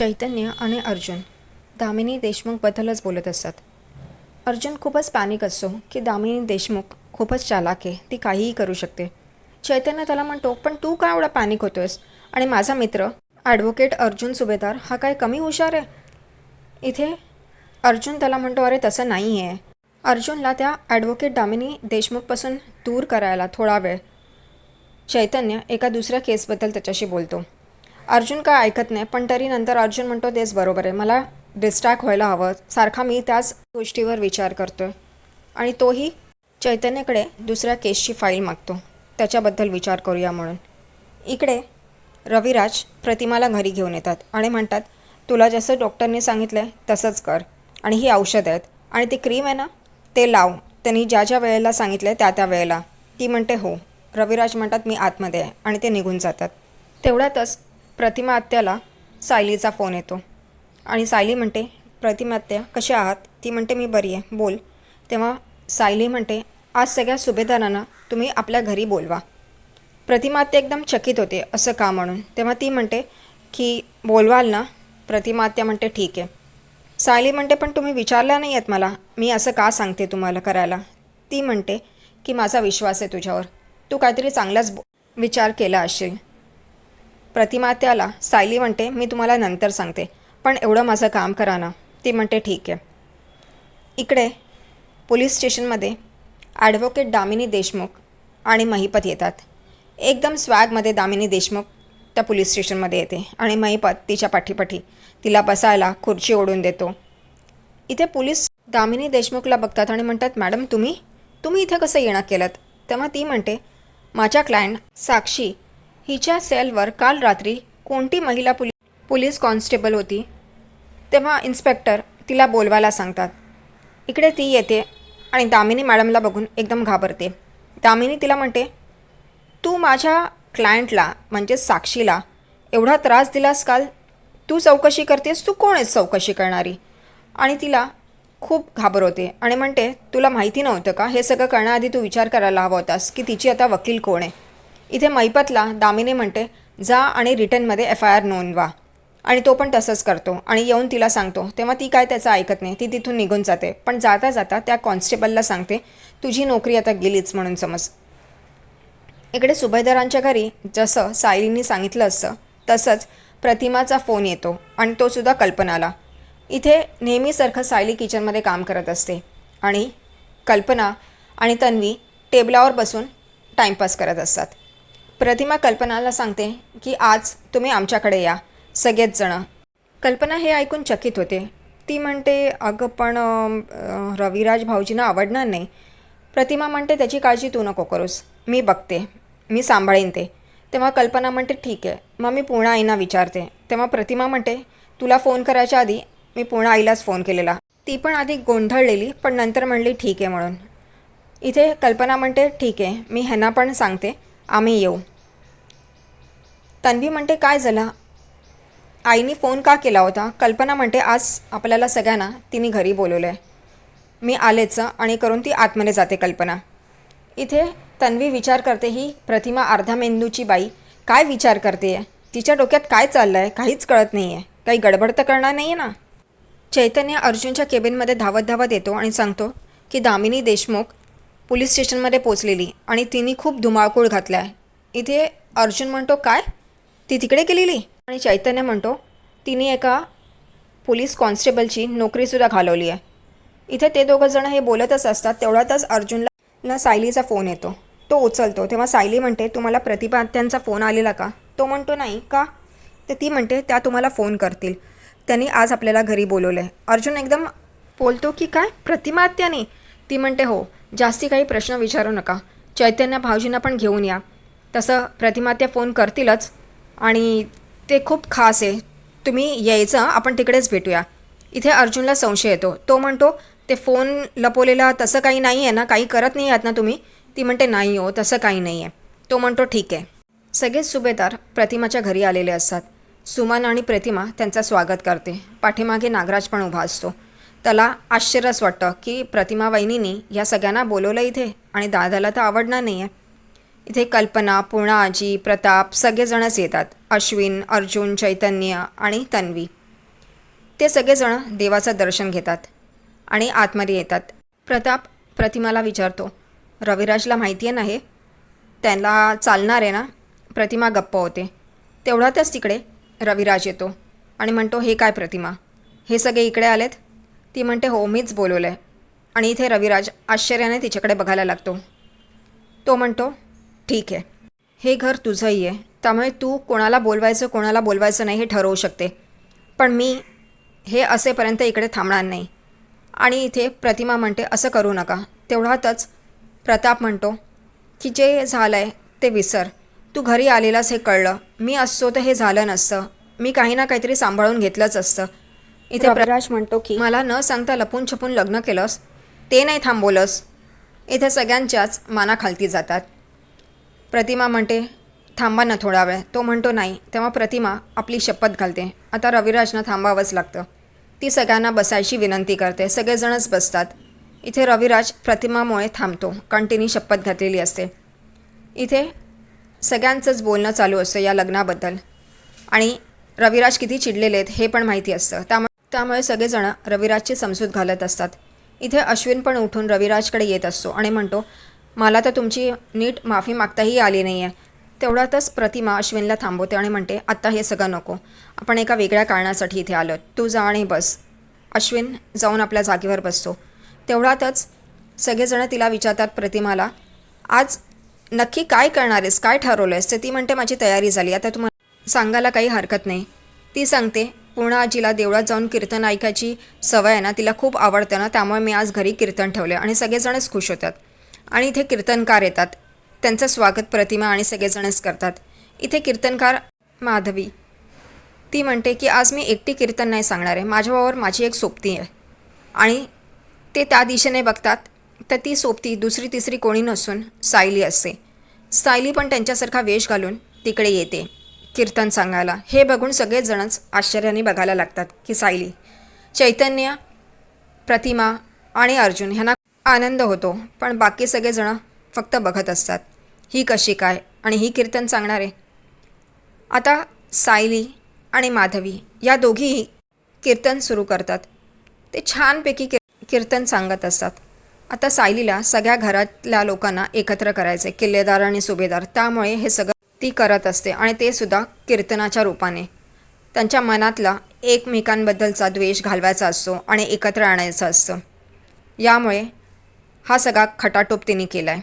चैतन्य आणि अर्जुन. दामिनी देशमुखबद्दलच बोलत असतात अर्जुन खूपच पॅनिक असतो की दामिनी देशमुख खूपच चालाक आहे ती काहीही करू शकते. चैतन्य त्याला म्हणतो पण तू का एवढा पॅनिक होतोयस? आणि माझा मित्र ॲडव्होकेट अर्जुन सुभेदार हा काय कमी हुशार आहे? इथे अर्जुन त्याला म्हणतो अरे तसं नाही आहे अर्जुनला त्या ॲडव्होकेट दामिनी देशमुखपासून दूर करायला थोडा वेळ. चैतन्य एका दुसऱ्या केसबद्दल त्याच्याशी बोलतो. अर्जुन काय ऐकत नाही पण तरी नंतर अर्जुन म्हणतो तेच बरोबर आहे. मला डिस्ट्रॅक्ट व्हायला हवं. सारखा मी त्याच गोष्टीवर विचार करतो आहे आणि तोही चैतन्यकडे दुसऱ्या केसची फाईल मागतो. त्याच्याबद्दल विचार करूया म्हणून. इकडे रविराज प्रतिमाला घरी घेऊन येतात आणि म्हणतात तुला जसं डॉक्टरने सांगितलं आहे तसंच कर. आणि ही औषधं आहेत. आणि ती क्रीम आहे ना ते लाव. त्यांनी ज्या ज्या वेळेला सांगितलं आहे त्या त्या वेळेला. ती म्हणते हो. रविराज म्हणतात मी आतमध्ये आहे. आणि ते निघून जातात. तेवढ्यातच प्रतिमा आत्याला सायलीचा फोन येतो. आणि सायली म्हणते प्रतिमा आत्या कशी आहात? ती म्हणते मी बरी आहे. बोल. तेव्हा सायली म्हणते आज सगळ्या सुभेदारांना तुम्ही आपल्या घरी बोलवा. प्रतिमा आत्या एकदम चकित होते असं का म्हणून? तेव्हा ती म्हणते की बोलवाल ना? प्रतिमा आत्या म्हणते ठीक आहे. सायली म्हणते पण तुम्ही विचारला नाही आहेत मला. मी असं का सांगते तुम्हाला करायला? ती म्हणते की माझा विश्वास आहे तुझ्यावर. तू काहीतरी चांगलाच बो- विचार केला असेल. प्रतिमा त्याला सायली म्हणते मी तुम्हाला नंतर सांगते. पण एवढं माझं काम करा ना. ती म्हणते ठीक आहे. इकडे पोलीस स्टेशनमध्ये ॲडव्होकेट दामिनी देशमुख आणि महिपत येतात. एकदम स्वॅगमध्ये दामिनी देशमुख त्या पोलीस स्टेशनमध्ये येते आणि महिपत तिच्या पाठीपाठी तिला बसायला खुर्ची ओढून देतो. इथे पोलीस दामिनी देशमुखला बघतात आणि म्हणतात मॅडम तुम्ही? तुम्ही इथे कसं येणं केलं तेव्हा ती म्हणते माझ्या क्लायंट साक्षी हिच्या सेलवर काल रात्री कोणती महिला पुली पोलीस कॉन्स्टेबल होती तेव्हा इन्स्पेक्टर तिला बोलवायला सांगतात. इकडे ती येते आणि दामिनी मॅडमला बघून एकदम घाबरते. दामिनी तिला म्हणते तू माझ्या क्लायंटला म्हणजे साक्षीला एवढा त्रास दिलास काल? तू चौकशी करतेस? तू कोण आहेस चौकशी करणारी? आणि तिला खूप घाबरवते आणि म्हणते तुला माहिती नव्हतं का? हे सगळं करण्याआधी तू विचार करायला हवा होतास की तिची आता वकील कोण आहे? इथे मैपतला दामिनी म्हणते जा आणि रिटर्नमध्ये एफ आय आर नोंदवा. आणि तो पण तसंच करतो आणि येऊन तिला सांगतो तेव्हा ती काय त्याचं ऐकत नाही ती तिथून निघून जाते. पण जाता जाता त्या कॉन्स्टेबलला सांगते तुझी नोकरी आता गेलीच म्हणून समज. इकडे सुभेदारांच्या घरी जसं सायलींनी सांगितलं असतं तसंच प्रतिमाचा फोन येतो आणि तो सुद्धा कल्पनाला. इथे नेहमीसारखं सायली किचनमध्ये काम करत असते आणि कल्पना आणि तन्वी टेबलावर बसून टाईमपास करत असतात. प्रतिमा कल्पनाला सांगते की आज तुम्ही आमच्याकडे या सगळेच जणं. कल्पना हे ऐकून चकित होते. ती म्हणते अगं पण रविराज भाऊजींना आवडणार नाही. प्रतिमा म्हणते त्याची काळजी तू नको करूस. मी बघते. मी सांभाळीन ते. तेव्हा कल्पना म्हणते ठीक आहे. मग मी पूर्ण आईना विचारते. तेव्हा प्रतिमा म्हणते तुला फोन करायच्या आधी मी पूर्ण आईलाच फोन केलेला. ती पण आधी गोंधळलेली पण नंतर म्हणली ठीक आहे म्हणून. इथे कल्पना म्हणते ठीक आहे. मी ह्यांना पण सांगते. आम्ही येऊ. तन्वी म्हणते काय झालं? आईने फोन का केला होता? कल्पना म्हणते आज आपल्याला सगळ्यांना तिने घरी बोलवलं आहे मी आलेच आणि करून ती आतमध्ये जाते कल्पना. इथे तन्वी विचार करते ही प्रतिमा अर्धा मेंदूची बाई काय विचार करते आहे तिच्या डोक्यात काय चाललं आहे काहीच कळत नाही आहे काही गडबड तर करणार नाही आहे ना? चैतन्य अर्जुनच्या केबिनमध्ये धावत धावत येतो आणि सांगतो की दामिनी देशमुख पोलीस स्टेशनमध्ये पोचलेली आणि तिने खूप धुमाळकूळ घातला आहे इथे अर्जुन म्हणतो काय? ती तिकडे गेलेली. आणि चैतन्य म्हणतो तिने एका पोलीस कॉन्स्टेबलची नोकरीसुद्धा घालवली आहे. इथे ते दोघं जण हे बोलतच असतात तेवढ्यातच अर्जुनला ना सायलीचा फोन येतो. तो उचलतो. तेव्हा सायली म्हणते तुम्हाला प्रतिभा त्यांचा फोन आलेला का? तो म्हणतो नाही का? तर ती म्हणते त्या तुम्हाला फोन करतील. त्यांनी आज आपल्याला घरी बोलवलं आहे अर्जुन एकदम बोलतो की काय? प्रतिमा आत्याने? ती म्हणते हो. जास्ती काही प्रश्न विचारू नका. चैतन्य भाऊजींना पण घेऊन या. तसं प्रतिमात्या फोन करतीलच. आणि ते खूप खास आहे. तुम्ही यायचं आपण तिकडेच भेटूया. इथे अर्जुनला संशय येतो. तो म्हणतो ते फोन लपवलेला तसं काही नाही आहे ना काही करत नाही आहात ना तुम्ही? ती म्हणते नाही हो तसं काही नाही आहे तो म्हणतो ठीक आहे. सगळेच सुभेदार प्रतिमाच्या घरी आलेले असतात. सुमन आणि प्रतिमा त्यांचा स्वागत करते. पाठीमागे नागराज पण उभा असतो. त्याला आश्चर्यच वाटतं की प्रतिमा वहिनीनी या सगळ्यांना बोलवलं इथे आणि दादाला तर आवडणार नाही आहे इथे कल्पना पूर्णा आजी प्रताप सगळेजणच येतात. अश्विन अर्जुन चैतन्य आणि तन्वी. ते सगळेजण देवाचं दर्शन घेतात आणि आतमध्ये येतात. प्रताप प्रतिमाला विचारतो रविराजला माहिती आहे ना हे? त्यांना चालणार आहे ना? प्रतिमा गप्प होते. तेवढ्यातच तिकडे रविराज येतो आणि म्हणतो हे काय प्रतिमा? हे सगळे इकडे आलेत? ती म्हणते हो मीच बोलवलं आहे आणि इथे रविराज आश्चर्याने तिच्याकडे बघायला लागतो. तो म्हणतो ठीक आहे. हे घर तुझंही आहे. त्यामुळे तू कोणाला बोलवायचं कोणाला बोलवायचं नाही हे ठरवू शकते. पण मी हे असेपर्यंत इकडे थांबणार नाही. आणि इथे प्रतिमा म्हणते असं करू नका. तेवढ्यातच प्रताप म्हणतो की जे झालं आहे ते विसर. तू घरी आलेलाच हे कळलं. मी असतो तर हे झालं नसतं. मी काही ना काहीतरी सांभाळून घेतलंच असतं. इथे प्रकाश म्हणतो की मला न सांगता लपून छपून लग्न केलंस. ते नाही थांबवलंस. इथे सगळ्यांच्याच माना खालती जातात. प्रतिमा म्हणते थांबा ना थोडा वेळ. तो म्हणतो नाही. तेव्हा प्रतिमा आपली शपथ घालते. आता रविराजनं थांबावंच लागतं. ती सगळ्यांना बसायची विनंती करते. सगळेजणच बसतात. इथे रविराज प्रतिमामुळे थांबतो. कारण तिने शपथ घातलेली असते. इथे सगळ्यांचंच बोलणं चालू असतं या लग्नाबद्दल. आणि रविराज किती चिडलेले आहेत हे पण माहिती असतं. त्यामुळे त्यामुळे सगळेजण रविराजची समजूत घालत असतात. इथे अश्विन पण उठून रविराजकडे येत असतो आणि म्हणतो मला तर तुमची नीट माफी मागताही आली नाही आहे तेवढ्यातच प्रतिमा अश्विनला थांबवते आणि म्हणते आत्ता हे सगळं नको. आपण एका वेगळ्या कारणासाठी इथे आलो तू जा आणि बस. अश्विन जाऊन आपल्या जागेवर बसतो. तेवढ्यातच सगळेजण तिला विचारतात प्रतिमाला आज नक्की काय करणार आहेस? काय ठरवलं आहेस तर ती म्हणते माझी तयारी झाली. आता तुम्हाला सांगायला काही हरकत नाही. ती सांगते पूर्ण आजीला देवळात जाऊन कीर्तन ऐकायची सवय आहे ना तिला खूप आवडतं ना त्यामुळे मी आज घरी कीर्तन ठेवले आणि सगळेजणच खुश होतात. आणि इथे कीर्तनकार येतात. त्यांचं स्वागत प्रतिमा आणि सगळेजणच करतात. इथे कीर्तनकार माधवी. ती म्हणते की आज मी एकटी कीर्तन नाही सांगणार आहे. माझ्याबरोबर माझी एक सोबती आहे. आणि ते त्या दिशेने बघतात. तर ती सोबती दुसरी तिसरी कोणी नसून सायली असते. सायली पण त्यांच्यासारखा वेश घालून तिकडे येते. कीर्तन सांगायला. हे बघून सगळेजणच आश्चर्याने बघायला लागतात की सायली चैतन्य प्रतिमा आणि अर्जुन ह्यांना आनंद होतो पण बाकी सगळेजणं फक्त बघत असतात. ही कशी काय आणि ही कीर्तन सांगणार? आहे आता सायली आणि माधवी या दोघीही कीर्तन सुरू करतात. ते छानपैकी कीर्तन सांगत असतात. आता सायलीला सगळ्या घरातल्या लोकांना एकत्र करायचे किल्लेदार आणि सुभेदार. त्यामुळे हे सगळं ती करत असते आणि ते सुद्धा कीर्तनाच्या रूपाने. त्यांच्या मनातला एकमेकांबद्दलचा द्वेष घालवायचा असतो आणि एकत्र आणायचा असतं. यामुळे हा सगळा खटाटोप तिने केला आहे